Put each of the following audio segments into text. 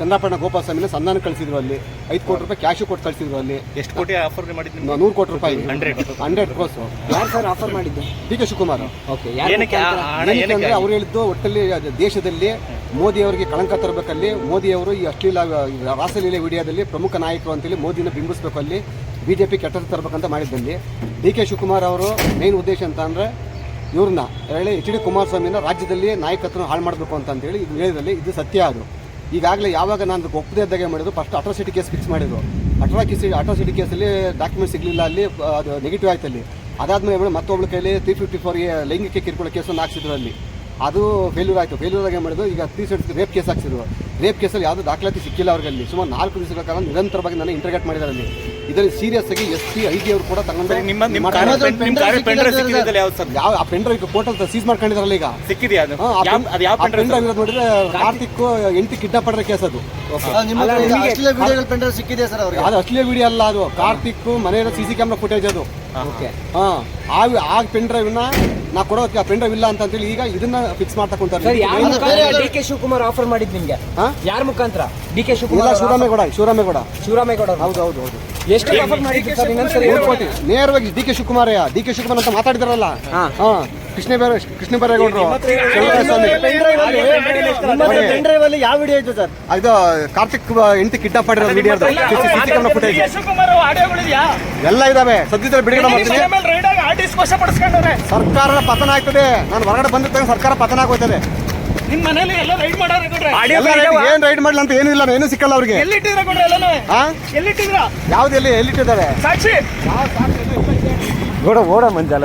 ಚಂದ್ರಪಣ್ಣ ಗೋಪಾಲ ಸ್ವಾಮಿನ ಸಂಧಾನ ಕಳಿಸಿದ್ರು ಅಲ್ಲಿ. ಐದು ಕೋಟಿ ರೂಪಾಯಿ ಕ್ಯಾಶು ಕೊಟ್ಟು ಕಳಿಸಿದ್ರು ಅಲ್ಲಿ. ಎಷ್ಟು ಕೋಟಿ ಆಫರ್ ಮಾಡಿದ್ರು ನೀವು? ನೂರು ಕೋಟಿ ರೂಪಾಯಿ. ಹಂಡ್ರೆಡ್. ಹಂಡ್ರೆಡ್ ಕ್ರೋಸ್ ಯಾರು ಸರ್ ಆಫರ್ ಮಾಡಿದ್ದು? D K Shivakumar. ಓಕೆ ಏನಕ್ಕೆ ಅವ್ರು ಹೇಳಿದ್ದು ಒಟ್ಟಲ್ಲಿ ಅದು ದೇಶದಲ್ಲಿ ಮೋದಿ ಅವರಿಗೆ ಕಳಂಕ ತರಬೇಕಲ್ಲಿ. ಮೋದಿ ಅವರು ಈ ಅಶ್ಲೀಲ ರಾಸಲೀಲೆ ವಿಡಿಯೋದಲ್ಲಿ ಪ್ರಮುಖ ನಾಯಕರು ಅಂತೇಳಿ ಮೋದಿನ ಬಿಂಬಿಸಬೇಕು ಅಲ್ಲಿ. ಬಿ ಜೆ ಪಿ ಕೆಟ್ಟದ್ದು ತರಬೇಕಂತ ಮಾಡಿದ್ದಲ್ಲಿ. ಡಿ ಕೆ ಶಿವಕುಮಾರ್ ಅವರು ಮೇನ್ ಉದ್ದೇಶ ಅಂತ ಅಂದರೆ ಇವ್ರನ್ನ ಹೇಳಿ ಎಚ್ ಡಿ ಕುಮಾರಸ್ವಾಮಿನ ರಾಜ್ಯದಲ್ಲಿ ನಾಯಕತ್ವ ಹಾಳು ಮಾಡಬೇಕು ಅಂತ ಅಂತೇಳಿ ಇದು ಹೇಳಿದಲ್ಲಿ ಇದು ಸತ್ಯ ಅದು. ಈಗಾಗಲೇ ಯಾವಾಗ ನಾನು ಒಪ್ಪದೇ ಇದ್ದಾಗ ಮಾಡಿದ್ರು? ಫಸ್ಟ್ ಅಟ್ರಾಸಿಟಿ ಕೇಸ್ ಫಿಕ್ಸ್ ಮಾಡಿದ್ರು. ಅಟ್ರಾಕಿಸಿ ಅಟ್ರಾಸಿಟಿ ಕೇಸಲ್ಲಿ ಡಾಕ್ಯುಮೆಂಟ್ ಸಿಗಲಿಲ್ಲ, ಅಲ್ಲಿ ಅದು ನೆಗೆಟಿವ್ ಆಯ್ತು ಅಲ್ಲಿ. ಅದಾದ್ಮೇಲೆ ಮತ್ತೊಬ್ಬಳ ಕೈಲಿ ತ್ರೀ ಫಿಫ್ಟಿ ಫೋರ್ಗೆ ಲೈಂಗಿಕ ಕಿರುಕುಳ ಕೇಸನ್ನು ಹಾಕ್ಸಿದ್ರು ಅಲ್ಲಿ. ಅದು ಫೇಲ್ಯೂರ್ ಆಯಿತು. ಫೇಲ್ಯೂರ್ ಆಗಿ ಮಾಡಿದ್ರು? ಈಗ ತ್ರೀ ಸೆಟ್ಸ್ ರೇಪ್ ಕೇಸ್ ಹಾಕ್ಸಿದ್ರು. ರೇಪ್ ಕೇಸಲ್ಲಿ ಯಾವುದೂ ದಾಖಲಾತಿ ಸಿಕ್ಕಿಲ್ಲ ಅವ್ರಿಗೆ ಅಲ್ಲಿ ಸುಮಾರು ನಾಲ್ಕು ದಿವಸಗಳ ಕಾಲ ನಿರಂತರವಾಗಿ ನಾನು ಇಂಟರ್ಗೇಟ್ ಮಾಡಿದ್ದಾರೆ ಅಲ್ಲಿ. ಇದರಲ್ಲಿ ಸೀರಿಯಸ್ ಆಗಿ ಎಸ್ ಸಿ ಐ ಜಿ ಅವರು ಕೂಡ ತಗೊಂಡ್ರೆ ನಿಮ್ಮ ನಿಮ್ಮ ಯಾವ ಆ ಪೆಂಡ್ರೈವ್ ಕೋರ್ಟಲ್ ಸೀಸ್ ಮಾಡ್ಕೊಂಡಿದ್ರಲ್ಲ ಈಗ? ಸಿಕ್ಕಿದ್ಯಾ ಅದು? ಯಾವ ಪೆನ್- ಇರೋದು ನೋಡಿದ್ರೆ ಕಾರ್ತಿಕ್ ಎಂಟಿ ಕಿಡ್ನಾಪ್ ಮಾಡಿದ್ರೆ ಕೇಸ್ ಅದು. ಸಿಕ್ಕಿದೆ ಸರ್ ಅವ್ರಿಗೆ? ಅದು ಅಶ್ಲೀಲ ವಿಡಿಯೋ ಅಲ್ಲ ಅದು. ಕಾರ್ತಿಕ್ ಮನೆಯ ಸಿ ಸಿ ಕ್ಯಾಮ್ರಾ ಫುಟೇಜ್ ಅದು ಓಕೆ. ಹಾ. ಆ ಆ ಪೆನ್ ಡ್ರೈವ್ನ ನಾ ಕೊಡೋದಕ್ಕೆ ಆ ಪೆನ್ ಡ್ರೈವ್ ಇಲ್ಲ ಅಂತ ಹೇಳಿ ಈಗ ಇದನ್ನ ಫಿಕ್ಸ್ ಮಾಡ್ತಾ ಡಿ ಕೆ ಶಿವಕುಮಾರ್ ಆಫರ್ ಮಾಡಿದ್ ನಿಮ್ಗೆ? ಯಾರ ಮುಖಾಂತರ? D K Shivakumar Shivaramegowda Shivaramegowda. Shivaramegowda. ಹೌದು ಹೌದು ಹೌದು. ಎಷ್ಟು ಆಫರ್ ಮಾಡಿದ್ರಿ ಸರ್ ಇನ್ನೊಂದ್ಸರಿ ನೇರವಾಗಿ D K Shivakumar D K Shivakumar ಅಂತ ಮಾತಾಡಿದಾರಲ್ಲ? ಹಾ. ಕೃಷ್ಣ ಬೇರೆ ಕೃಷ್ಣ ಬೈರೇಗೌಡರು ಸ್ವಾಮಿ. ಯಾವ ವಿಡಿಯೋ ಇತ್ತು ಸರ್? ಅದು ಕಾರ್ತಿಕ್ ಹೆಂಡತಿ ಕಿಡ್ನಾಪ್ ಮಾಡಿರೋ ವಿಡಿಯೋ ಫುಟೇಜ್ ಎಲ್ಲ ಇದಾವೆ. ಸದ್ಯದಲ್ಲಿ ಬಿಡುಗಡೆ ಮಾಡ್ತೀನಿ. ಮೇಲೆ ರೈಡ್ ಆಗಿ ಆರ್ಟಿಸ್ಟ್ ವಶ ಸರ್ಕಾರ ಪತನ ಆಗ್ತದೆ. ನಾನು ಹೊರಗಡೆ ಬಂದಿದ್ದಾಗ ಸರ್ಕಾರ ಪತನ ಆಗೋಯ್ತದೆ. ನಿಮ್ ಮನೇಲಿ ಎಲ್ಲ ರೈಡ್ ಮಾಡಾರ ಏನ್ ರೈಡ್ ಮಾಡ್ಲಿ ಅಂತ ಏನಿಲ್ಲ ಏನು ಸಿಕ್ಕಲ್ಲ ಅವ್ರಿಗೆ. ಎಲ್ಲಿಟ್ಟಿದ್ರ ಕೊಡ್ರೆ ಎಲ್ಲನೂ? ಹಾ ಎಲ್ಲಿಟ್ಟಿದ್ರ ಯಾವ್ದು ಎಲ್ಲಿ ಎಲ್ಲಿಟ್ಟಿದ್ದಾರೆ? ಸಾಕ್ಷಿ? ಓಡ ಓಡ ಮಂಜಾಲ.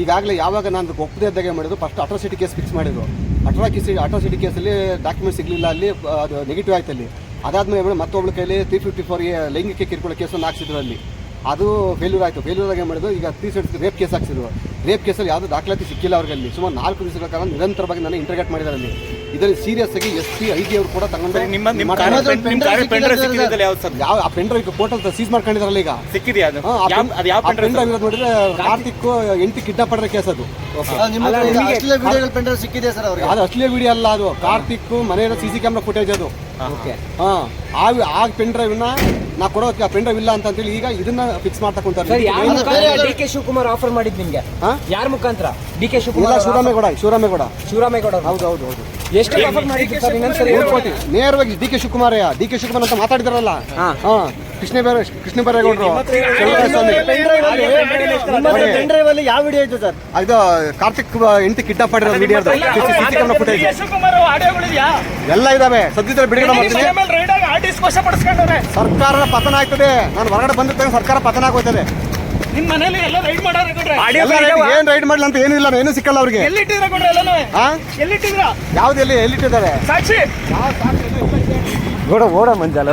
ಈಗಾಗಲೇ ಯಾವಾಗ ನಾನು ಅದಕ್ಕೆ ಒಪ್ಪದೇ ಇದ್ದಾಗ ಮಾಡಿದ್ರು? ಫಸ್ಟ್ ಅಟ್ರಾಸಿಟಿ ಕೇಸ್ ಫಿಕ್ಸ್ ಮಾಡಿದ್ರು. ಅಟ್ರಾಕಿಸಿ ಅಟ್ರಾಸಿಟಿ ಕೇಸಲ್ಲಿ ಡಾಕ್ಯುಮೆಂಟ್ ಸಿಗಲಿಲ್ಲ, ಅಲ್ಲಿ ಅದು ನೆಗೆಟಿವ್ ಆಯ್ತು ಅಲ್ಲಿ. ಅದಾದ್ಮೇಲೆ ಮತ್ತೊಬ್ಬಳ ಕೈಲಿ ತ್ರೀ ಫಿಫ್ಟಿ ಫೋರ್ಗೆ ಲೈಂಗಿಕ ಕಿರುಕುಳ ಕೇಸನ್ನು ಹಾಕ್ಸಿದ್ರು ಅಲ್ಲಿ. ಅದು ಫೇಲ್ಯೂರ್ ಆಯಿತು. ಫೇಲ್ಯೂರ್ ಆಗಿ ಮಾಡಿದ್ರು? ಈಗ ತ್ರೀ ಸೆಟ್ಸ್ ರೇಪ್ ಕೇಸ್ ಹಾಕ್ಸಿದ್ರು. ರೇಪ್ ಕೇಸಲ್ಲಿ ಯಾವುದೂ ದಾಖಲಾತಿ ಸಿಕ್ಕಿಲ್ಲ ಅವ್ರಿಗೆ ಅಲ್ಲಿ. ಸುಮಾರು ನಾಲ್ಕು ದಿವಸಗಳ ಕಾಲ ನಿರಂತರವಾಗಿ ನಾನು ಇಂಟರ್ಗೇಟ್ ಮಾಡಿದ್ದಾರೆ ಅಲ್ಲಿ. ಇದರಲ್ಲಿ ಸೀರಿಯಸ್ ಆಗಿ ಎಸ್ ಪಿ ಐ ಜಿ ಅವರು ಕೂಡ ತಗೊಂಡ್ರೆ ನಿಮ್ಮ ನಿಮ್ಮ ಕಾರ್ ಮಾಡ್ತಾರೆ. ನಿಮ್ಮ ಕಾರ್ ಪೆಂಡ್ರೈವ್ ಸಿಕ್ಕಿದ್ದಲ್ಲ ಯಾವ್ದು ಸರ್? ಯಾವ ಆ ಪೆನ್ ಡ್ರೈವ್ ಕೋರ್ಟಲ್ ಸೀಸ್ ಮಾಡ್ಕೊಂಡಿದ್ರಲ್ಲ ಈಗ? ಸಿಕ್ಕಿದೆಯಾ ಅದು? ಆ ಯಾವ ಪೆನ್- ಅದು ಯಾವ ಆ ಪೆನ್ ಪೆಂಡ್ರೈವ್ ಡ್ರೈವ್ ಇರೋದು ನೋಡಿದ್ರೆ ಕಾರ್ತಿಕ್ ಎಂಟಿ ಕಿಡ್ನಾಪ್ ಮಾಡಿರೋ ಕೇಸ್ ಅದು. ವಿಡಿಯೋಗಳು ಪೆಂಡ್ರೈವ್ ಸಿಕ್ಕಿದೆ ಸರ್ ಅವ್ರಿಗೆ? ಅದು ಅಶ್ಲೀಲ ವಿಡಿಯೋ ಅಲ್ಲ ಅದು. ಕಾರ್ತಿಕ್ ಮನೆಯ ಸಿ ಸಿ ಕ್ಯಾಮ್ರಾ ಫುಟೇಜ್ ಅದು. ಓಕೆ. ಹಾ. ಆ ಆ ಪೆನ್ ಡ್ರೈವ್ನ ನಾ ಕೊಡೋ ಆ ಪೆನ್ ಡ್ರೈವ್ ಇಲ್ಲ ಅಂತ ಹೇಳಿ ಈಗ ಇದನ್ನ ಫಿಕ್ಸ್ ಮಾಡ್ತಾ ಕುಂತಾರೆ ಸರ್ ಯಾರ ಮುಖಾಂತರ ಡಿ ಕೆ ಶಿವಕುಮಾರ್ ಆಫರ್ ಮಾಡಿದ್ ನಿಮ್ಗೆ? ಹಾ? ಯಾರ ಮುಖಾಂತರ? D K Shivakumar Shivaramegowda Shivaramegowda. Shivaramegowda ಹೌದು ಹೌದು ಹೌದು. ಎಷ್ಟು ಆಫರ್ ಮಾಡಿದ್ದು ಸರ್ ಇನ್ನೊಂದ್ಸರಿ ಮೂರು ಕೋಟಿ ನೇರವಾಗಿ D K Shivakumar D K Shivakumar ಅಂತ ಮಾತಾಡಿದಾರಲ್ಲ ಹಾ ಕೃಷ್ಣ ಬೇರೆ ಕೃಷ್ಣ ಬೈರೇಗೌಡರು ಪೆನ್ ಡ್ರೈವ್ ಅಲ್ಲಿ ಯಾವ ವಿಡಿಯೋ ಇತ್ತು ಸರ್ ಇದು ಕಾರ್ತಿಕ್ ಹೆಂಡತಿ ಕಿಡ್ನಾಪ್ ಮಾಡಿರೋ ಕ್ಯಾಮ್ರಾ ಫುಟೇಜ್ ಎಲ್ಲ ಇದಾವೆ ಸದ್ಯದಲ್ಲಿ ಬಿಡುಗಡೆ ಮಾಡ್ತೀನಿ ಸರ್ಕಾರ ಪತನ ಆಗ್ತದೆ ನಾನು ಹೊರಗಡೆ ಬಂದಿರ್ತೇನೆ ಸರ್ಕಾರ ಪತನ ಆಗೋಯ್ತದೆ ನಿಮ್ ಮನೇಲಿ ಎಲ್ಲ ರೈಡ್ ಮಾಡಾರ ರೈಡ್- ಏನ್ ರೈಡ್ ಮಾಡ್ಲಿ ಅಂತ ಏನಿಲ್ಲ ಏನು ಸಿಕ್ಕಲ್ಲ ಅವ್ರಿಗೆ. ಎಲ್ಲಿಟ್ಟಿದ್ರ ಕೊಡ್ರೆ ಎಲ್ಲನೂ? ಹಾ ಎಲ್ಲಿಟ್ಟಿದ್ರ? ಯಾವ್ದು ಎಲ್ಲಿ ಎಲ್ಲಿಟ್ಟಿದ್ದಾರೆ? ಸಾಕ್ಷಿ. ಓಡ ಓಡ ಮಂಜಾಲ.